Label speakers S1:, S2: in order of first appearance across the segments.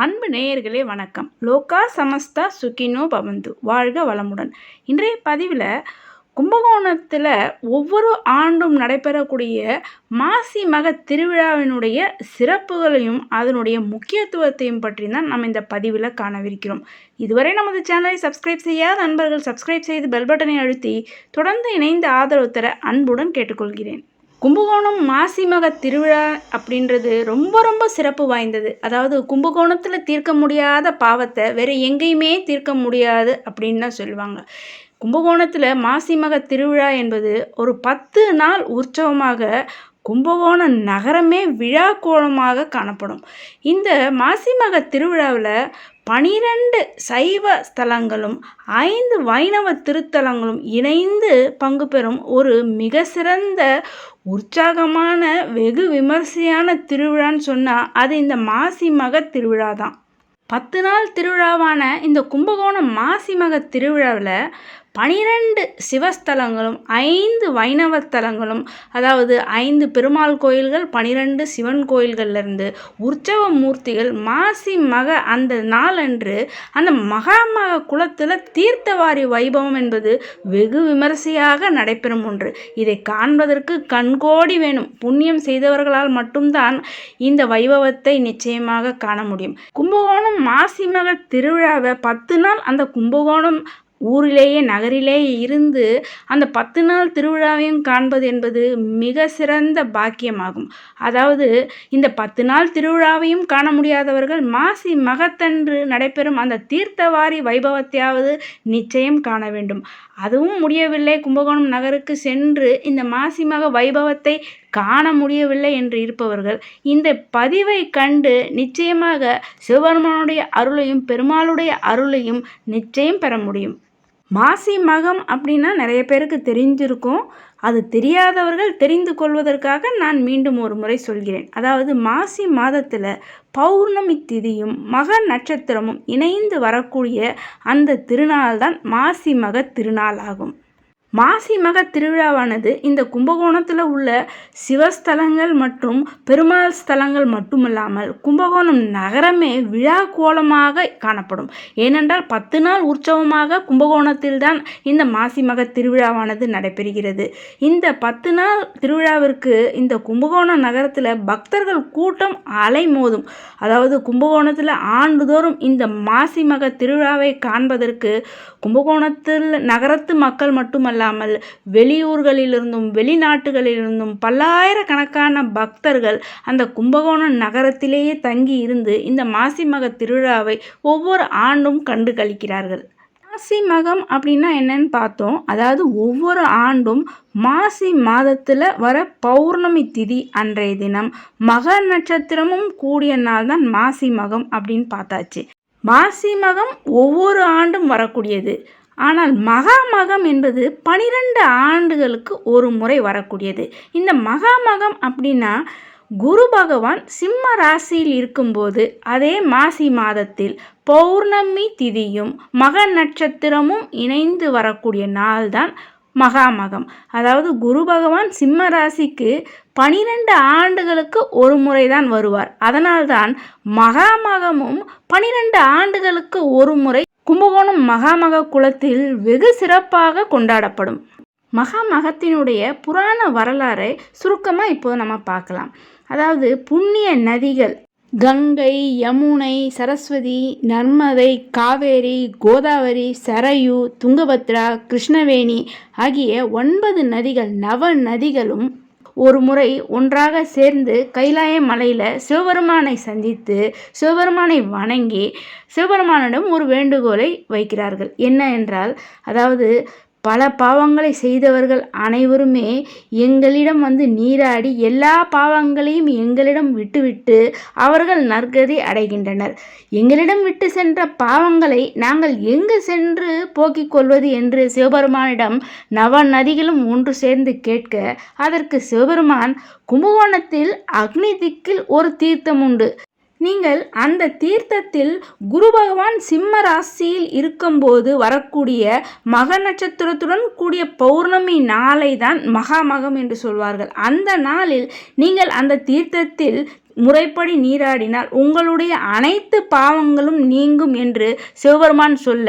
S1: அன்பு நேயர்களே வணக்கம். லோகா சமஸ்தா சுகினோ பவந்து. வாழ்க வளமுடன். இன்றைய பதிவில் கும்பகோணத்தில் ஒவ்வொரு ஆண்டும் நடைபெறக்கூடிய மாசி மக திருவிழாவினுடைய சிறப்புகளையும் அதனுடைய முக்கியத்துவத்தையும் பற்றி தான் நம்ம இந்த பதிவில் காணவிருக்கிறோம். இதுவரை நமது சேனலை சப்ஸ்கிரைப் செய்யாத நண்பர்கள் சப்ஸ்கிரைப் செய்து பெல் பட்டனை அழுத்தி தொடர்ந்து இணைந்து ஆதரவு தர அன்புடன் கேட்டுக்கொள்கிறேன். கும்பகோணம் மாசி மக திருவிழா அப்படின்றது ரொம்ப ரொம்ப சிறப்பு வாய்ந்தது. அதாவது கும்பகோணத்தில் தீர்க்க முடியாத பாவத்தை வேறு எங்கேயுமே தீர்க்க முடியாது அப்படின்னு தான் சொல்லுவாங்க. கும்பகோணத்தில் மாசி மக திருவிழா என்பது ஒரு பத்து நாள் உற்சவமாக கும்பகோணம் நகரமே விழா கோலமாக காணப்படும். இந்த மாசி மக திருவிழாவில் பனிரெண்டு சைவ ஸ்தலங்களும் ஐந்து வைணவ திருத்தலங்களும் இணைந்து பங்கு பெறும் ஒரு மிக சிறந்த உற்சாகமான வெகு விமர்சையான திருவிழான்னு சொன்னால் அது இந்த மாசி மக திருவிழா தான் பத்து நாள் திருவிழாவான இந்த கும்பகோணம் மாசி மக திருவிழாவில் பனிரெண்டு சிவஸ்தலங்களும் ஐந்து வைணவ தலங்களும் அதாவது ஐந்து பெருமாள் கோயில்கள் பனிரெண்டு சிவன் கோயில்கள்லேருந்து உற்சவ மூர்த்திகள் மாசி மக அந்த நாளன்று அந்த மகாமக குளத்தில் தீர்த்தவாரி வைபவம் என்பது வெகு விமரிசையாக நடைபெறும் ஒன்று. இதை காண்பதற்கு கண்கோடி வேணும். புண்ணியம் செய்தவர்களால் மட்டும்தான் இந்த வைபவத்தை நிச்சயமாக காண முடியும். கும்பகோணம் மாசி மக திருவிழாவை பத்து நாள் அந்த கும்பகோணம் ஊரிலேயே நகரிலேயே இருந்து அந்த பத்து நாள் திருவிழாவையும் காண்பது என்பது மிக சிறந்த பாக்கியமாகும். அதாவது இந்த பத்து நாள் திருவிழாவையும் காண முடியாதவர்கள் மாசி மகத்தன்று நடைபெறும் அந்த தீர்த்தவாரி வைபவத்தையாவது நிச்சயம் காண வேண்டும். அதுவும் முடியவில்லை. கும்பகோணம் நகருக்கு சென்று இந்த மாசி மக வைபவத்தை காண முடியவில்லை என்று இருப்பவர்கள் இந்த பதிவை கண்டு நிச்சயமாக சிவபெருமானுடைய அருளையும் பெருமாளுடைய அருளையும் நிச்சயம் பெற முடியும். மாசி மகம் அப்படின்னா நிறைய பேருக்கு தெரிஞ்சிருக்கும். அது தெரியாதவர்கள் தெரிந்து கொள்வதற்காக நான் மீண்டும் ஒரு முறை சொல்கிறேன். அதாவது மாசி மாதத்தில் பௌர்ணமி திதியும் மக நட்சத்திரமும் இணைந்து வரக்கூடிய அந்த திருநாள் தான் மாசி மக திருநாள் ஆகும். மாசி மக திருவிழாவானது இந்த கும்பகோணத்தில் உள்ள சிவஸ்தலங்கள் மற்றும் பெருமாள் ஸ்தலங்கள் மட்டுமல்லாமல் கும்பகோணம் நகரமே விழா கோலமாக காணப்படும். ஏனென்றால் பத்து நாள் உற்சவமாக கும்பகோணத்தில் தான் இந்த மாசி மக திருவிழாவானது நடைபெறுகிறது. இந்த பத்து நாள் திருவிழாவிற்கு இந்த கும்பகோணம் நகரத்தில் பக்தர்கள் கூட்டம் அலைமோதும். அதாவது கும்பகோணத்தில் ஆண்டுதோறும் இந்த மாசி மக திருவிழாவை காண்பதற்கு கும்பகோணத்தில் நகரத்து மக்கள் மட்டுமல்ல மட்டுமல்லாமல் வெளியூர்களிலிருந்தும் வெளிநாட்டுகளிலிருந்தும் பல்லாயிரக்கணக்கான பக்தர்கள் அந்த கும்பகோணம் நகரத்திலேயே தங்கி இருந்து இந்த மாசி மக திருவிழாவை ஒவ்வொரு ஆண்டும் கண்டு கழிக்கிறார்கள் மாசி மகம் அப்படின்னா என்னன்னு பார்த்தோம். அதாவது ஒவ்வொரு ஆண்டும் மாசி மாதத்தில் வர பௌர்ணமி திதி அன்றைய தினம். மக நட்சத்திரமும் கூடிய நாள் தான் மாசி மகம் அப்படின்னு பார்த்தாச்சு. மாசி மகம் ஒவ்வொரு ஆண்டும் வரக்கூடியது. ஆனால் மகாமகம் என்பது பனிரெண்டு ஆண்டுகளுக்கு ஒரு முறை வரக்கூடியது. இந்த மகாமகம் அப்படின்னா குரு பகவான் சிம்ம ராசியில் இருக்கும்போது அதே மாசி மாதத்தில் பௌர்ணமி திதியும் மக நட்சத்திரமும் இணைந்து வரக்கூடிய நாள்தான் மகாமகம். அதாவது குரு பகவான் சிம்ம ராசிக்கு பனிரெண்டு ஆண்டுகளுக்கு ஒரு முறை தான் வருவார். அதனால்தான் மகாமகமும் பனிரெண்டு ஆண்டுகளுக்கு ஒரு முறை கும்பகோணம் மகாமக குலத்தில் வெகு சிறப்பாக கொண்டாடப்படும். மகாமகத்தினுடைய புராண வரலாறை சுருக்கமாக இப்போது நம்ம பார்க்கலாம். அதாவது புண்ணிய நதிகள் கங்கை யமுனை சரஸ்வதி நர்மதை காவேரி கோதாவரி சரயு துங்கபத்ரா கிருஷ்ணவேணி ஆகிய ஒன்பது நதிகள் நவ நதிகளும் ஒரு முறை ஒன்றாக சேர்ந்து கைலாய மலையில் சிவபெருமானை சந்தித்து சிவபெருமானை வணங்கி சிவபெருமானிடம் ஒரு வேண்டுகோளை வைக்கிறார்கள். என்ன என்றால் அதாவது பல பாவங்களை செய்தவர்கள் அனைவருமே எங்களிடம் வந்து நீராடி எல்லா பாவங்களையும் எங்களிடம் விட்டுவிட்டு அவர்கள் நற்கதி அடைகின்றனர். எங்களிடம் விட்டு சென்ற பாவங்களை நாங்கள் எங்கு சென்று போக்கிக் கொள்வது என்று சிவபெருமானிடம் நவ நதிகளும் ஒன்று சேர்ந்து கேட்க அதற்கு சிவபெருமான் கும்பகோணத்தில் அக்னி திக்கில் ஒரு தீர்த்தம் உண்டு. நீங்கள் அந்த தீர்த்தத்தில் குரு பகவான் சிம்ம ராசியில் இருக்கும்போது வரக்கூடிய மக நட்சத்திரத்துடன் கூடிய பௌர்ணமி நாளை தான் மகாமகம் என்று சொல்வார்கள். அந்த நாளில் நீங்கள் அந்த தீர்த்தத்தில் முறைப்படி நீராடினால் உங்களுடைய அனைத்து பாவங்களும் நீங்கும் என்று சிவபெருமான் சொல்ல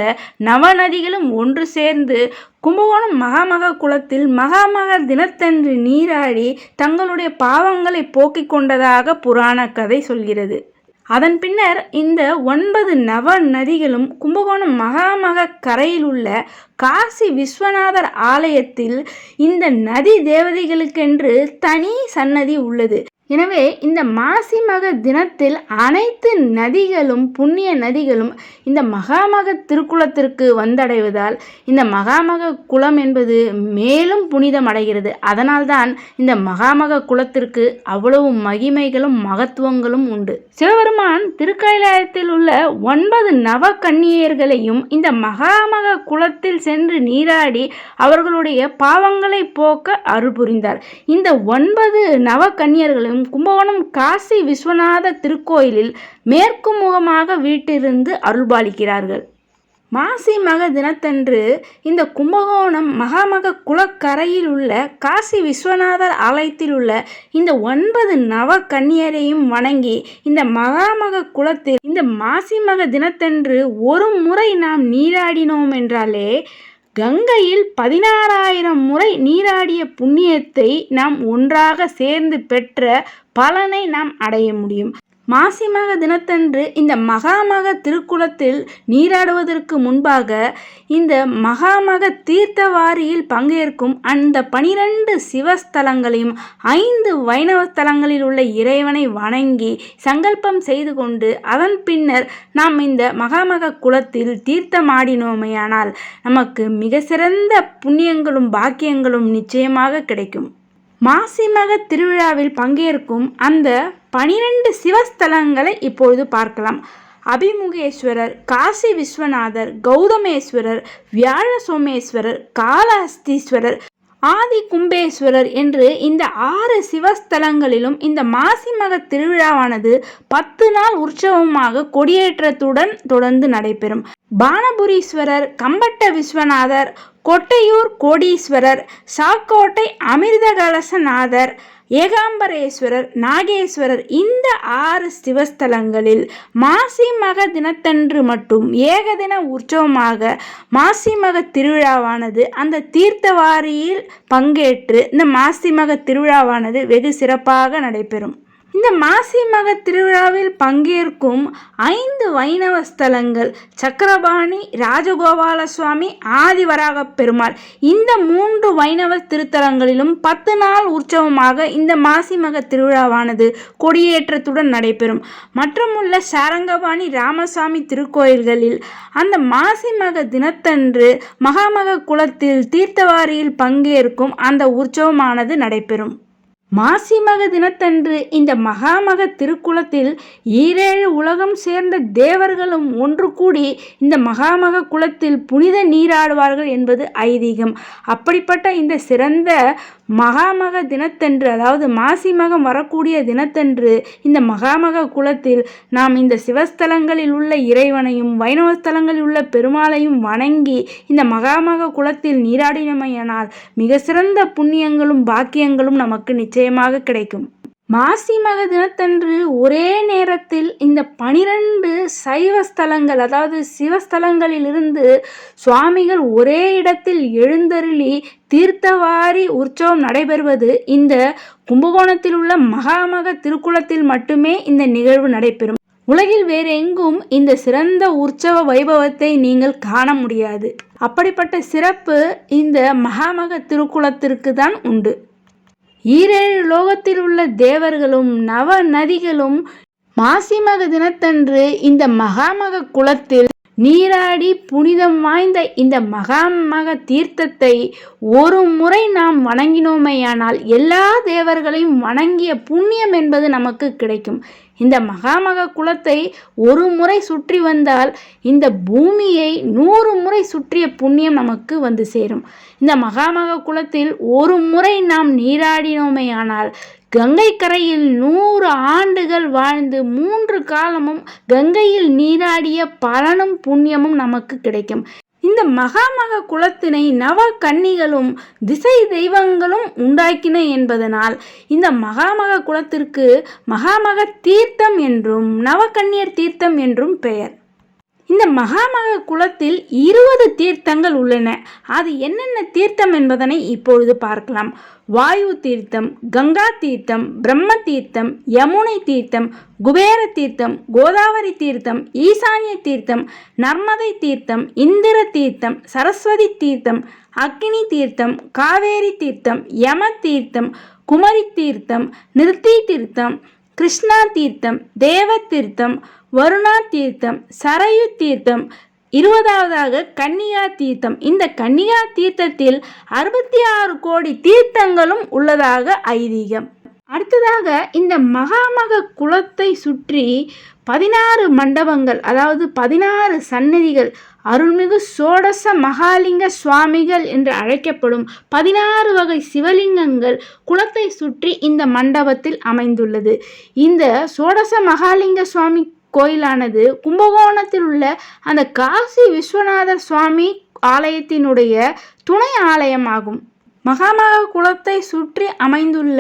S1: நவநதிகளும் ஒன்று சேர்ந்து கும்பகோணம் மகாமக குளத்தில் மகாமக தினத்தன்று நீராடி தங்களுடைய பாவங்களை போக்கிக் கொண்டதாக புராண கதை சொல்கிறது. அதன் பின்னர் இந்த ஒன்பது நவ நதிகளும் கும்பகோணம் மகாமக கரையில் உள்ள காசி விஸ்வநாதர் ஆலயத்தில் இந்த நதி தேவதைகளுக்கென்று தனி சன்னதி உள்ளது. எனவே இந்த மாசி மக தினத்தில் அனைத்து நதிகளும் புண்ணிய நதிகளும் இந்த மகாமக திருக்குளத்திற்கு வந்தடைவதால் இந்த மகாமக குளம் என்பது மேலும் புனிதம் அடைகிறது. அதனால்தான் இந்த மகாமக குளத்திற்கு அவ்வளவு மகிமைகளும் மகத்துவங்களும் உண்டு. சிவபெருமான் திருக்கைலாயத்தில் உள்ள ஒன்பது நவ கன்னியர்களையும் இந்த மகாமக குளத்தில் சென்று நீராடி அவர்களுடைய பாவங்களை போக்க அருள் புரிந்தார். இந்த ஒன்பது நவ கன்னியர்களும் கும்பகோணம் காசி விஸ்வநாத திருக்கோயிலில் மேற்கு முகமாக வீட்டிருந்து அருள்பாலிக்கிறார்கள். மாசி மக தினத்தன்று இந்த கும்பகோணம் மகாமக குளக்கரையில் உள்ள காசி விஸ்வநாதர் ஆலயத்தில் உள்ள இந்த ஒன்பது நவ கன்னியரையும் வணங்கி இந்த மகாமக குளத்தில் இந்த மாசி மக தினத்தன்று ஒரு முறை நாம் நீராடினோம் என்றாலே கங்கையில் பதினாறாயிரம் முறை நீராடிய புண்ணியத்தை நாம் ஒன்றாக சேர்ந்து பெற்ற பலனை நாம் அடைய முடியும். மாசிமக தினத்தன்று இந்த மகாமக திருக்குளத்தில் நீராடுவதற்கு முன்பாக இந்த மகாமக தீர்த்தவாரியில் பங்கேற்கும் அந்த பனிரெண்டு சிவஸ்தலங்களையும் ஐந்து வைணவ ஸ்தலங்களில் உள்ள இறைவனை வணங்கி சங்கல்பம் செய்து கொண்டு அதன் பின்னர் நாம் இந்த மகாமக குளத்தில் தீர்த்தமாடினோமையானால் நமக்கு மிக சிறந்த புண்ணியங்களும் பாக்கியங்களும் நிச்சயமாக கிடைக்கும். மாசிமக திருவிழாவில் பங்கேற்கும் அந்த பனிரெண்டு சிவஸ்தலங்களை இப்பொழுது பார்க்கலாம். அபிமுகேஸ்வரர் காசி விஸ்வநாதர் கௌதமேஸ்வரர் வியாழ சோமேஸ்வரர் காலஹஸ்தீஸ்வரர் ஆதி கும்பேஸ்வரர் என்று இந்த ஆறு சிவஸ்தலங்களிலும் இந்த மாசி மக திருவிழாவானது பத்து நாள் உற்சவமாக கொடியேற்றத்துடன் தொடர்ந்து நடைபெறும். பானபுரீஸ்வரர் கம்பட்ட விஸ்வநாதர் கொட்டையூர் கோடீஸ்வரர் சாக்கோட்டை அமிர்தகலசநாதர் ஏகாம்பரேஸ்வரர் நாகேஸ்வரர் இந்த ஆறு சிவஸ்தலங்களில் மாசி மக தினத்தன்று மட்டும் ஏகதின உற்சவமாக மாசி மக திருவிழாவானது அந்த தீர்த்தவாரியில் பங்கேற்று இந்த மாசி மக திருவிழாவானது வெகு சிறப்பாக நடைபெறும். இந்த மாசி மக திருவிழாவில் பங்கேற்கும் ஐந்து வைணவ ஸ்தலங்கள் சக்கரபாணி ராஜகோபால சுவாமி ஆதிவராக பெருமாள். இந்த மூன்று வைணவ திருத்தலங்களிலும் பத்து நாள் உற்சவமாக இந்த மாசி மக திருவிழாவானது கொடியேற்றத்துடன் நடைபெறும். மற்றுமுள்ள சாரங்கபாணி ராமசாமி திருக்கோயில்களில் அந்த மாசி மக தினத்தன்று மகாமக குளத்தில் தீர்த்தவாரியில் பங்கேற்கும் அந்த உற்சவமானது நடைபெறும். மாசிமக தினத்தன்று இந்த மகாமக திருக்குளத்தில் ஈரேழு உலகம் சேர்ந்த தேவர்களும் ஒன்று கூடி இந்த மகாமக குளத்தில் புனித நீராடுவார்கள் என்பது ஐதீகம். அப்படிப்பட்ட இந்த சிறந்த மகாமக தினத்தன்று அதாவது மாசி மகம் வரக்கூடிய தினத்தன்று இந்த மகாமக குலத்தில் நாம் இந்த சிவஸ்தலங்களில் உள்ள இறைவனையும் வைணவ ஸ்தலங்களில் உள்ள பெருமாளையும் வணங்கி இந்த மகாமக குலத்தில் நீராடினமையானால் மிக சிறந்த புண்ணியங்களும் பாக்கியங்களும் நமக்கு நிச்சயமாக கிடைக்கும். மாசி மக தினத்தன்று ஒரே நேரத்தில் இந்த பனிரெண்டு சைவ ஸ்தலங்கள் அதாவது சிவஸ்தலங்களிலிருந்து சுவாமிகள் ஒரே இடத்தில் எழுந்தருளி தீர்த்தவாரி உற்சவம் நடைபெறுவது இந்த கும்பகோணத்தில் உள்ள மகாமக திருக்குளத்தில் மட்டுமே இந்த நிகழ்வு நடைபெறும். உலகில் வேறு எங்கும் இந்த சிறந்த உற்சவ வைபவத்தை நீங்கள் காண முடியாது. அப்படிப்பட்ட சிறப்பு இந்த மகாமக திருக்குளத்திற்கு தான் உண்டு. ஈரேழு லோகத்தில் உள்ள தேவர்களும் நவ நதிகளும் மாசிமக தினத்தன்று இந்த மகாமக குளத்தில் நீராடி புனிதம் வாய்ந்த இந்த மகாமக தீர்த்தத்தை ஒரு முறை நாம் வணங்கினோமேயானால் எல்லா தேவர்களையும் வணங்கிய புண்ணியம் என்பது நமக்கு கிடைக்கும். இந்த மகாமக குலத்தை ஒரு முறை சுற்றி வந்தால் இந்த பூமியை நூறு முறை சுற்றிய புண்ணியம் நமக்கு வந்து சேரும். இந்த மகாமக குலத்தில் ஒரு முறை நாம் நீராடினோமேயானால் கங்கை கரையில் நூறு ஆண்டுகள் வாழ்ந்து மூன்று காலமும் கங்கையில் நீராடிய பலனும் புண்ணியமும் நமக்கு கிடைக்கும். இந்த மகாமக குலத்தினை நவ கன்னிகளும் திசை தெய்வங்களும் உண்டாக்கின என்பதனால் இந்த மகாமக குலத்திற்கு மகாமக தீர்த்தம் என்றும் நவகன்னியர் தீர்த்தம் என்றும் பெயர். இந்த மகாமக குலத்தில் இருபது தீர்த்தங்கள் உள்ளன. அது என்னென்ன தீர்த்தம் என்பதனை இப்பொழுது பார்க்கலாம். வாயு தீர்த்தம் கங்கா தீர்த்தம் பிரம்ம தீர்த்தம் யமுனை தீர்த்தம் குபேர தீர்த்தம் கோதாவரி தீர்த்தம் ஈசானிய தீர்த்தம் நர்மதை தீர்த்தம் இந்திர தீர்த்தம் சரஸ்வதி தீர்த்தம் அக்னி தீர்த்தம் காவேரி தீர்த்தம் யம தீர்த்தம் குமரி தீர்த்தம் நிறுத்தி தீர்த்தம் கிருஷ்ணா தீர்த்தம் தேவ தீர்த்தம் வருணா தீர்த்தம் சரயு தீர்த்தம் இருபதாவதாக கன்னியா தீர்த்தம். இந்த கன்னியா தீர்த்தத்தில் அறுபத்தி ஆறு கோடி தீர்த்தங்களும் உள்ளதாக ஐதீகம். அடுத்ததாக இந்த மகாமக குளத்தை சுற்றி பதினாறு மண்டபங்கள் அதாவது பதினாறு சன்னதிகள் அருள்மிகு சோடச மகாலிங்க சுவாமிகள் என்று அழைக்கப்படும் பதினாறு வகை சிவலிங்கங்கள் குலத்தை சுற்றி இந்த மண்டபத்தில் அமைந்துள்ளது. இந்த சோடச மகாலிங்க சுவாமி கோயிலானது கும்பகோணத்தில் உள்ள அந்த காசி விஸ்வநாதர் சுவாமி ஆலயத்தினுடைய துணை ஆலயமாகும். மகாமக குளத்தை சுற்றி அமைந்துள்ள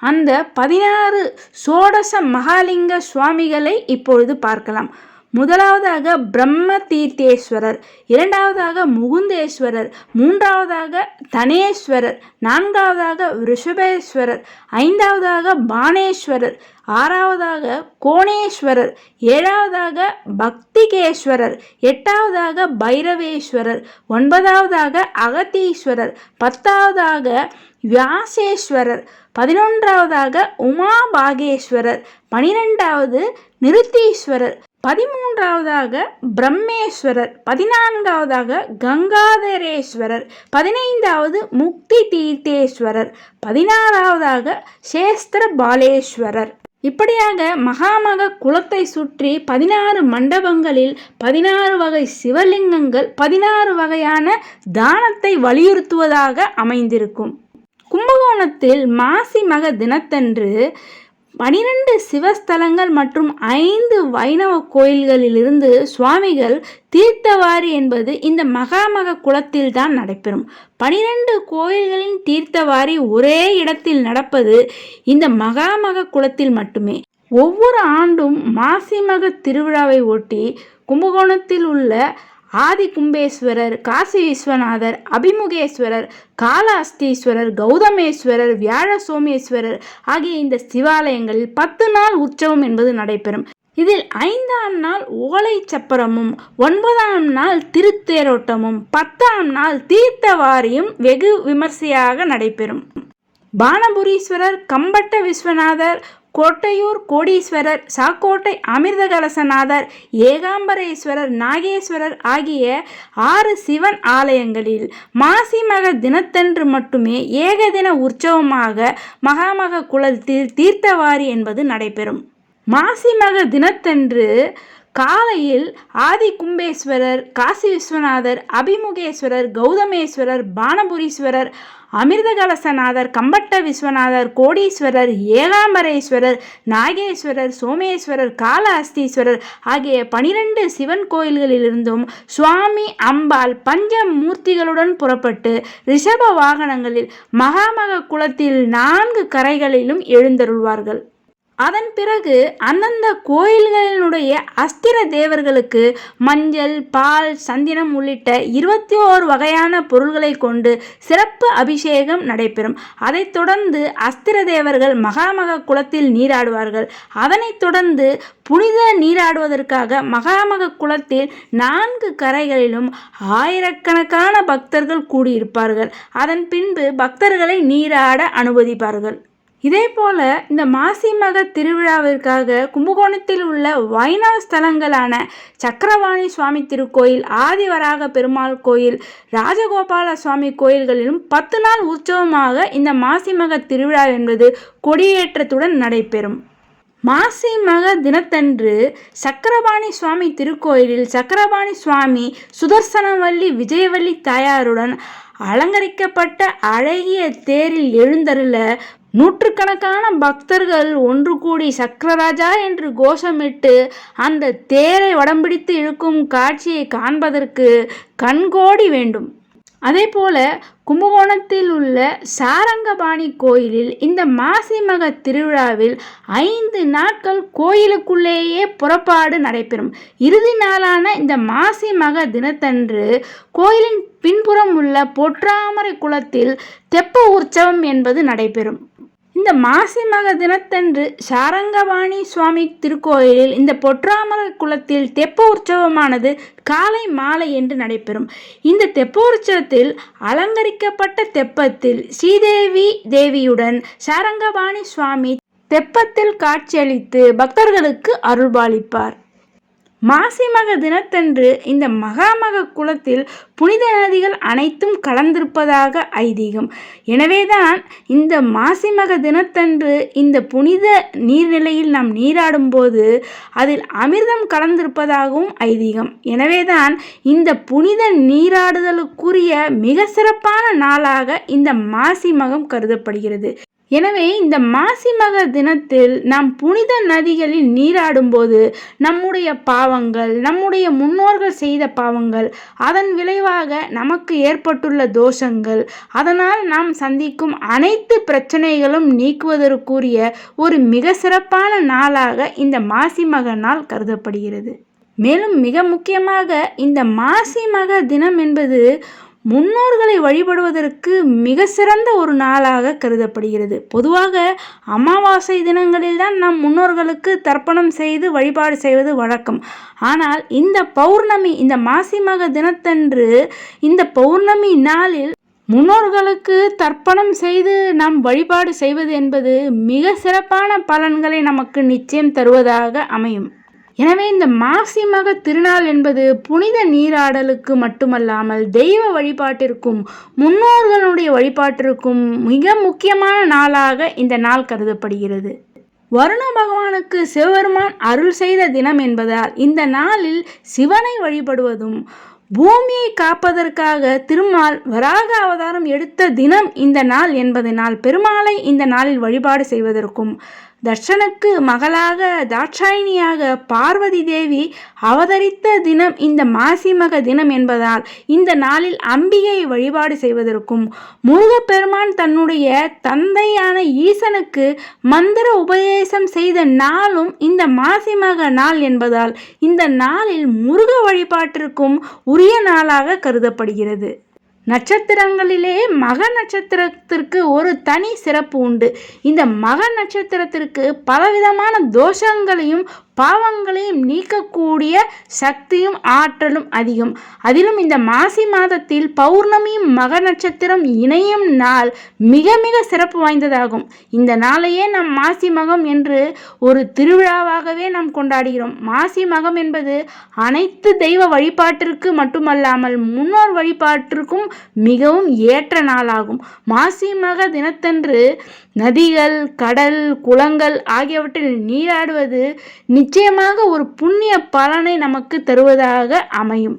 S1: அந்த பதினாறு சோடச மகாலிங்க சுவாமிகளை இப்பொழுது பார்க்கலாம். முதலாவதாக பிரம்ம தீர்த்தேஸ்வரர் இரண்டாவதாக முகுந்தேஸ்வரர் மூன்றாவதாக தனேஸ்வரர் நான்காவதாக ரிஷபேஸ்வரர் ஐந்தாவதாக பானேஸ்வரர் ஆறாவதாக கோணேஸ்வரர் ஏழாவதாக பக்திகேஸ்வரர் எட்டாவதாக பைரவேஸ்வரர் ஒன்பதாவதாக அகத்தீஸ்வரர் பத்தாவதாக வியாசேஸ்வரர் பதினொன்றாவதாக உமாபாகேஸ்வரர் பனிரெண்டாவது நிருத்தீஸ்வரர். பதிமூன்றாவதாக பிரம்மேஸ்வரர் பதினான்காவதாக கங்காதரேஸ்வரர் பதினைந்தாவது முக்தி தீர்த்தேஸ்வரர் பதினாறாவதாக சேஸ்திர பாலேஸ்வரர் இப்படியாக மகாமக குலத்தை சுற்றி பதினாறு மண்டபங்களில் பதினாறு வகை சிவலிங்கங்கள் பதினாறு வகையான தானத்தை வலியுறுத்துவதாக அமைந்திருக்கும். கும்பகோணத்தில் மாசி மக தினத்தன்று பனிரெண்டு சிவஸ்தலங்கள் மற்றும் ஐந்து வைணவ கோயில்களிலிருந்து சுவாமிகள் தீர்த்தவாரி என்பது இந்த மகாமக குளத்தில் தான் நடைபெறும். பனிரெண்டு கோயில்களின் தீர்த்தவாரி ஒரே இடத்தில் நடப்பது இந்த மகாமக குளத்தில் மட்டுமே. ஒவ்வொரு ஆண்டும் மாசிமக திருவிழாவை ஒட்டி கும்பகோணத்தில் உள்ள ஆதி கும்பேஸ்வரர் காசி விஸ்வநாதர் அபிமுகேஸ்வரர் காலாஸ்தீஸ்வரர் கௌதமேஸ்வரர் வியாழ சோமேஸ்வரர் ஆகிய இந்த சிவாலயங்களில் பத்து நாள் உற்சவம் என்பது நடைபெறும். இதில் ஐந்தாம் நாள் ஓலை சப்பரமும் ஒன்பதாம் நாள் திருத்தேரோட்டமும் பத்தாம் நாள் தீர்த்தவாரியும் வெகு விமர்சையாக நடைபெறும். பானபுரீஸ்வரர் கம்பட்ட விஸ்வநாதர் கோட்டையூர் கோடீஸ்வரர் சாக்கோட்டை அமிர்தகலசநாதர் ஏகாம்பரேஸ்வரர் நாகேஸ்வரர் ஆகிய ஆறு சிவன் ஆலயங்களில் மாசி மக தினத்தன்று மட்டுமே ஏகதின உற்சவமாக மகாமக குளத்தில் தீர்த்தவாரி என்பது நடைபெறும். மாசி மக தினத்தன்று காலையில் ஆதி கும்பேஸ்வரர் காசி விஸ்வநாதர் அபிமுகேஸ்வரர் கௌதமேஸ்வரர் பானபுரீஸ்வரர் அமிர்தகலசநாதர் கம்பட்ட விஸ்வநாதர் கோடீஸ்வரர் ஏகாம்பரேஸ்வரர் நாகேஸ்வரர் சோமேஸ்வரர் காலஹஸ்தீஸ்வரர் ஆகிய பனிரெண்டு சிவன் கோயில்களிலிருந்தும் சுவாமி அம்பாள் பஞ்ச மூர்த்திகளுடன் புறப்பட்டு ரிஷப வாகனங்களில் மகாமக குளத்தில் நான்கு கரைகளிலும் எழுந்தருள்வார்கள். அதன் பிறகு அந்தந்த கோயில்களினுடைய அஸ்திர தேவர்களுக்கு மஞ்சள் பால் சந்தினம் உள்ளிட்ட இருபத்தி ஓரு வகையான பொருள்களை கொண்டு சிறப்பு அபிஷேகம் நடைபெறும். அதைத் தொடர்ந்து அஸ்திர தேவர்கள் மகாமக குளத்தில் நீராடுவார்கள். அதனைத் தொடர்ந்து புனித நீராடுவதற்காக மகாமக குளத்தில் நான்கு கரைகளிலும் ஆயிரக்கணக்கான பக்தர்கள் கூடியிருப்பார்கள். அதன் பின்பு பக்தர்களை நீராட அனுமதிப்பார்கள். இதே போல இந்த மாசி மக திருவிழாவிற்காக கும்பகோணத்தில் உள்ள வைணவ ஸ்தலங்களான சக்கரவாணி சுவாமி திருக்கோயில் ஆதிவராக பெருமாள் கோயில் ராஜகோபால சுவாமி கோயில்களிலும் பத்து நாள் உற்சவமாக இந்த மாசி மக திருவிழா என்பது கொடியேற்றத்துடன் நடைபெறும். மாசி மக தினத்தன்று சக்கரபாணி சுவாமி திருக்கோயிலில் சக்கரபாணி சுவாமி சுதர்சனவல்லி விஜயவல்லி தாயாருடன் அலங்கரிக்கப்பட்ட அழகிய தேரில் எழுந்தருள நூற்றுக்கணக்கான பக்தர்கள் ஒன்று கூடி சக்கரராஜா என்று கோஷமிட்டு அந்த தேரை வடம்பிடித்து இழுக்கும் காட்சியை காண்பதற்கு கண்கோடி வேண்டும். அதே போல கும்பகோணத்தில் உள்ள சாரங்கபாணி கோயிலில் இந்த மாசிமக திருவிழாவில் ஐந்து நாட்கள் கோயிலுக்குள்ளேயே புறப்பாடு நடைபெறும். இறுதி நாளான இந்த மாசி மக தினத்தன்று கோயிலின் பின்புறம் உள்ள பொற்றாமரை குளத்தில் தெப்ப உற்சவம் என்பது நடைபெறும். இந்த மாசி மக தினத்தன்று சாரங்கபாணி சுவாமி திருக்கோயிலில் இந்த பொற்றாமர குளத்தில் தெப்ப உற்சவமானது காலை மாலை என்று நடைபெறும். இந்த தெப்ப உற்சவத்தில் அலங்கரிக்கப்பட்ட தெப்பத்தில் ஸ்ரீதேவி தேவியுடன் சாரங்கபாணி சுவாமி தெப்பத்தில் காட்சியளித்து பக்தர்களுக்கு அருள்பாலிப்பார். மாசிமக தினத்தன்று இந்த மகாமக குளத்தில் புனித நதிகள் அனைத்தும் கலந்திருப்பதாக ஐதீகம். எனவேதான் இந்த மாசிமக தினத்தன்று இந்த புனித நீர்நிலையில் நாம் நீராடும் போது அதில் அமிர்தம் கலந்திருப்பதாகவும் ஐதீகம். எனவேதான் இந்த புனித நீராடுதலுக்குரிய மிக சிறப்பான நாளாக இந்த மாசிமகம் கருதப்படுகிறது. எனவே இந்த மாசி மக தினத்தில் நாம் புனித நதிகளில் நீராடும்போது நம்முடைய பாவங்கள் நம்முடைய முன்னோர்கள் செய்த பாவங்கள் அதன் விளைவாக நமக்கு ஏற்பட்டுள்ள தோஷங்கள் அதனால் நாம் சந்திக்கும் அனைத்து பிரச்சனைகளும் நீக்குவதற்குரிய ஒரு மிக சிறப்பான நாளாக இந்த மாசி மக நாள் கருதப்படுகிறது. மேலும் மிக முக்கியமாக இந்த மாசி மக தினம் என்பது முன்னோர்களை வழிபடுவதற்கு மிக சிறந்த ஒரு நாளாக கருதப்படுகிறது. பொதுவாக அமாவாசை தினங்களில் தான் நம் முன்னோர்களுக்கு தர்ப்பணம் செய்து வழிபாடு செய்வது வழக்கம். ஆனால் இந்த பௌர்ணமி இந்த மாசி மக தினத்தன்று இந்த பௌர்ணமி நாளில் முன்னோர்களுக்கு தர்ப்பணம் செய்து நாம் வழிபாடு செய்வது என்பது மிக சிறப்பான பலன்களை நமக்கு நிச்சயம் தருவதாக அமையும். எனவே இந்த மாசி மக திருநாள் என்பது புனித நீராடலுக்கு மட்டுமல்லாமல் தெய்வ வழிபாட்டிற்கும் முன்னோர்களுடைய வழிபாட்டிற்கும் மிக முக்கியமான நாளாக இந்த நாள் கருதப்படுகிறது. வருண பகவானுக்கு சிவபெருமான் அருள் செய்த தினம் என்பதால் இந்த நாளில் சிவனை வழிபடுவதும் பூமியை காப்பதற்காக திருமால் வராக அவதாரம் எடுத்த தினம் இந்த நாள் என்பதனால் பெருமாளை இந்த நாளில் வழிபாடு செய்வதற்கும் தர்ஷனுக்கு மகளாக தாட்சாயினியாக பார்வதி தேவி அவதரித்த தினம் இந்த மாசிமக தினம் என்பதால் இந்த நாளில் அம்பிகை வழிபாடு செய்வதற்கும் முருகப்பெருமான் தன்னுடைய தந்தையான ஈசனுக்கு மந்திர உபதேசம் செய்த நாளும் இந்த மாசிமக நாள் என்பதால் இந்த நாளில் முருக வழிபாட்டிற்கும் உரிய நாளாக கருதப்படுகிறது. நட்சத்திரங்களிலே மக நட்சத்திரத்திற்கு ஒரு தனி சிறப்பு உண்டு. இந்த மக நட்சத்திரத்திற்கு பலவிதமான தோஷங்களையும் பாவங்களையும் நீக்கக்கூடிய சக்தியும் ஆற்றலும் அதிகம். அதிலும் இந்த மாசி மாதத்தில் பௌர்ணமியும் மக நட்சத்திரம் இணையும் நாள் மிக மிக சிறப்பு வாய்ந்ததாகும். இந்த நாளையே நாம் மாசி மகம் என்று ஒரு திருவிழாவாகவே நாம் கொண்டாடுகிறோம். மாசி மகம் என்பது அனைத்து தெய்வ வழிபாட்டிற்கு மட்டுமல்லாமல் முன்னோர் வழிபாட்டிற்கும் மிகவும் ஏற்ற நாளாகும். மாசி மக தினத்தன்று நதிகள் கடல் குளங்கள் ஆகியவற்றில் நீராடுவது நிச்சயமாக ஒரு புண்ணிய பலனை நமக்கு தருவதாக அமையும்.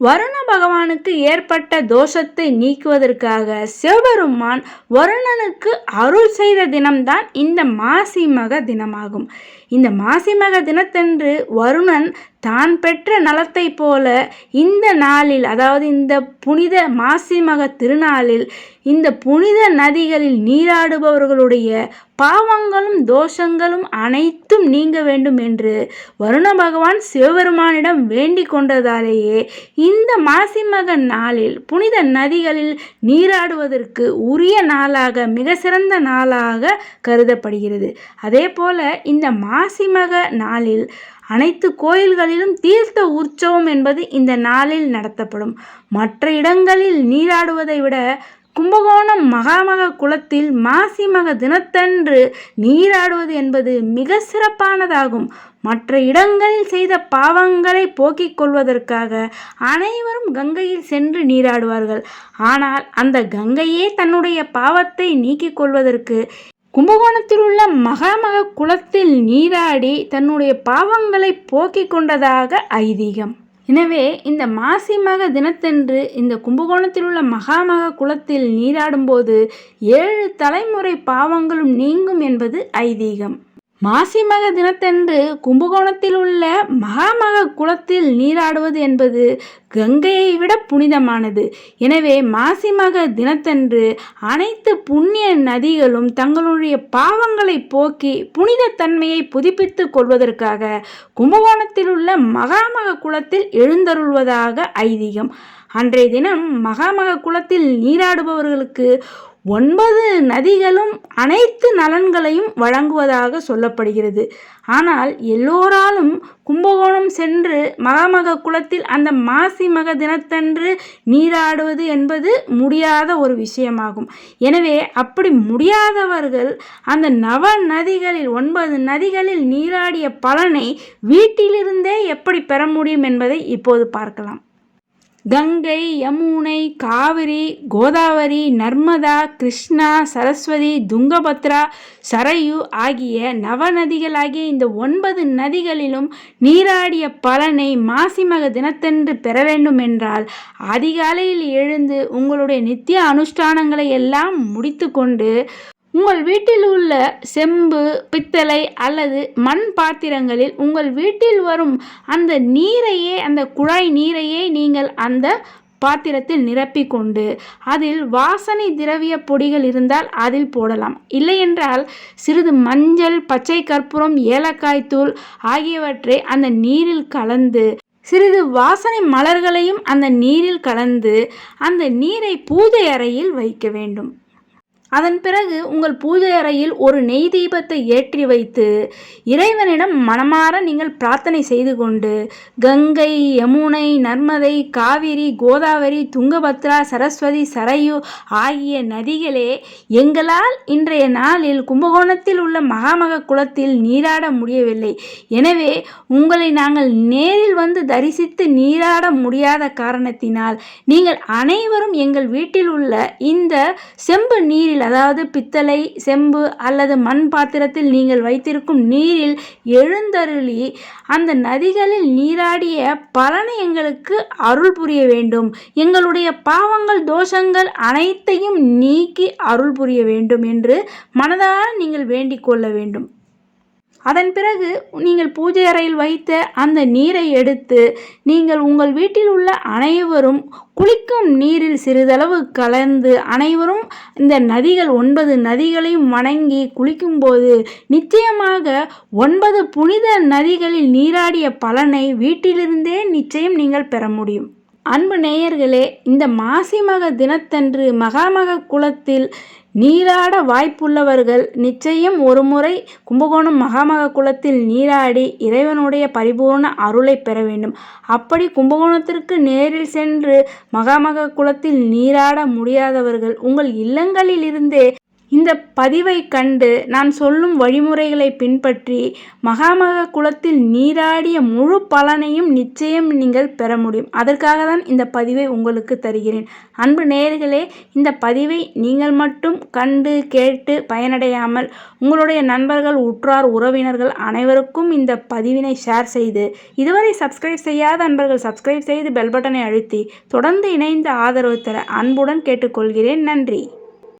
S1: வருண பகவானுக்கு ஏற்பட்ட தோஷத்தை நீக்குவதற்காக சிவபெருமான் வருணனுக்கு அருள் செய்த தினம்தான் இந்த மாசி மக தினமாகும். இந்த மாசிமக தினத்தன்று வருணன் தான் பெற்ற நலத்தை போல இந்த நாளில் அதாவது இந்த புனித மாசிமக திருநாளில் இந்த புனித நதிகளில் நீராடுபவர்களுடைய பாவங்களும் தோஷங்களும் அனைத்தும் நீங்க வேண்டும் என்று வருண பகவான் சிவபெருமானிடம் வேண்டிக் கொண்டதாலேயே இந்த மாசிமக நாளில் புனித நதிகளில் நீராடுவதற்கு உரிய நாளாக மிக சிறந்த நாளாக கருதப்படுகிறது. அதே போல இந்த மா மாசிமக நாளில் அனைத்து கோயில்களிலும் தீர்த்த உற்சவம் என்பது இந்த நாளில் நடத்தப்படும். மற்ற இடங்களில் நீராடுவதை விட கும்பகோணம் மகாமக குளத்தில் மாசிமக தினத்தன்று நீராடுவது என்பது மிக சிறப்பானதாகும். மற்ற இடங்களில் செய்த பாவங்களை போக்கிக் கொள்வதற்காக அனைவரும் கங்கையில் சென்று நீராடுவார்கள். ஆனால் அந்த கங்கையே தன்னுடைய பாவத்தை நீக்கிக் கொள்வதற்கு கும்பகோணத்தில் உள்ள மகாமக குளத்தில் நீராடி தன்னுடைய பாவங்களை போக்கிக் கொண்டதாக ஐதீகம். எனவே இந்த மாசி மக தினத்தன்று இந்த கும்பகோணத்தில் உள்ள மகாமக குளத்தில் நீராடும்போது ஏழு தலைமுறை பாவங்களும் நீங்கும் என்பது ஐதீகம். மாசி மக தினத்தன்று கும்பகோணத்தில் உள்ள மகாமக குளத்தில் நீராடுவது என்பது கங்கையை விட புனிதமானது. எனவே மாசி மக தினத்தன்று அனைத்து புண்ணிய நதிகளும் தங்களுடைய பாவங்களை போக்கி புனித தன்மையை புதுப்பித்துக் கொள்வதற்காக கும்பகோணத்தில் உள்ள மகாமக குளத்தில் எழுந்தருள்வதாக ஐதீகம். அன்றைய தினம் மகாமக குளத்தில் நீராடுபவர்களுக்கு ஒன்பது நதிகளும் அனைத்து நலன்களையும் வழங்குவதாக சொல்லப்படுகிறது. ஆனால் எல்லோராலும் கும்பகோணம் சென்று மகாமக குளத்தில் அந்த மாசி மக தினத்தன்று நீராடுவது என்பது முடியாத ஒரு விஷயமாகும். எனவே அப்படி முடியாதவர்கள் அந்த நவ நதிகளில் ஒன்பது நதிகளில் நீராடிய பலனை வீட்டிலிருந்தே எப்படி பெற முடியும் என்பதை இப்போது பார்க்கலாம். கங்கை யமுனை காவிரி கோதாவரி நர்மதா கிருஷ்ணா சரஸ்வதி துங்கபத்ரா சரையு ஆகிய நவநதிகளாகிய இந்த ஒன்பது நதிகளிலும் நீராடிய பலனை மாசிமக தினத்தன்று பெற வேண்டும் என்றால் அதிகாலையில் எழுந்து உங்களுடைய நித்திய அனுஷ்டானங்களை எல்லாம் முடித்து கொண்டு உங்கள் வீட்டில் உள்ள செம்பு பித்தளை அல்லது மண் பாத்திரங்களில் உங்கள் வீட்டில் வரும் அந்த நீரையே அந்த குழாய் நீரையே நீங்கள் அந்த பாத்திரத்தில் நிரப்பிக்கொண்டு அதில் வாசனை திரவிய பொடிகள் இருந்தால் அதில் போடலாம். இல்லையென்றால் சிறிது மஞ்சள் பச்சை கற்பூரம் ஏலக்காய் தூள் ஆகியவற்றை அந்த நீரில் கலந்து சிறிது வாசனை மலர்களையும் அந்த நீரில் கலந்து அந்த நீரை பூஜை அறையில் வைக்க வேண்டும். அதன் பிறகு உங்கள் பூஜை அறையில் ஒரு நெய் தீபத்தை ஏற்றி வைத்து இறைவனிடம் மனமாற நீங்கள் பிரார்த்தனை செய்து கொண்டு கங்கை யமுனை நர்மதை காவிரி கோதாவரி துங்கபத்ரா சரஸ்வதி சரையு ஆகிய நதிகளே எங்களால் இன்றைய நாளில் கும்பகோணத்தில் உள்ள மகாமக குளத்தில் நீராட முடியவில்லை. எனவே உங்களை நாங்கள் நேரில் வந்து தரிசித்து நீராட முடியாத காரணத்தினால் நீங்கள் அனைவரும் எங்கள் வீட்டில் உள்ள இந்த செம்பு நீரில் நீரில் அதாவது பித்தளை செம்பு அல்லது மண் பாத்திரத்தில் நீங்கள் வைத்திருக்கும் நீரில் எழுந்தருளி அந்த நதிகளில் நீராடிய பலனை எங்களுக்கு அருள் புரிய வேண்டும். எங்களுடைய பாவங்கள் தோஷங்கள் அனைத்தையும் நீக்கி அருள் புரிய வேண்டும் என்று மனதார நீங்கள் வேண்டிக் கொள்ள வேண்டும். அதன் பிறகு நீங்கள் பூஜை அறையில் வைத்த அந்த நீரை எடுத்து நீங்கள் உங்கள் வீட்டில் உள்ள அனைவரும் குளிக்கும் நீரில் சிறிதளவு கலந்து அனைவரும் இந்த நதிகள் ஒன்பது நதிகளையும் வணங்கி குளிக்கும்போது நிச்சயமாக ஒன்பது புனித நதிகளில் நீராடிய பலனை வீட்டிலிருந்தே நிச்சயம் நீங்கள் பெற முடியும். அன்பு நேயர்களே இந்த மாசி மக தினத்தன்று மகாமக குளத்தில் நீராட வாய்ப்புள்ளவர்கள் நிச்சயம் ஒருமுறை கும்பகோணம் மகாமக குளத்தில் நீராடி இறைவனுடைய பரிபூர்ண அருளை பெற வேண்டும். அப்படி கும்பகோணத்திற்கு நேரில் சென்று மகாமக குளத்தில் நீராட முடியாதவர்கள் உங்கள் இல்லங்களில் இருந்தே இந்த பதிவை கண்டு நான் சொல்லும் வழிமுறைகளை பின்பற்றி மகாமக குளத்தில் நீராடிய முழு பலனையும் நிச்சயம் நீங்கள் பெற முடியும். அதற்காக தான் இந்த பதிவை உங்களுக்கு தருகிறேன். அன்பு நேர்களே இந்த பதிவை நீங்கள் மட்டும் கண்டு கேட்டு பயனடையாமல் உங்களுடைய நண்பர்கள் உற்றார் உறவினர்கள் அனைவருக்கும் இந்த பதிவினை ஷேர் செய்து இதுவரை சப்ஸ்கிரைப் செய்யாத நண்பர்கள் சப்ஸ்கிரைப் செய்து பெல் பட்டனை அழுத்தி தொடர்ந்து இணைந்து ஆதரவு தர அன்புடன் கேட்டுக்கொள்கிறேன். நன்றி.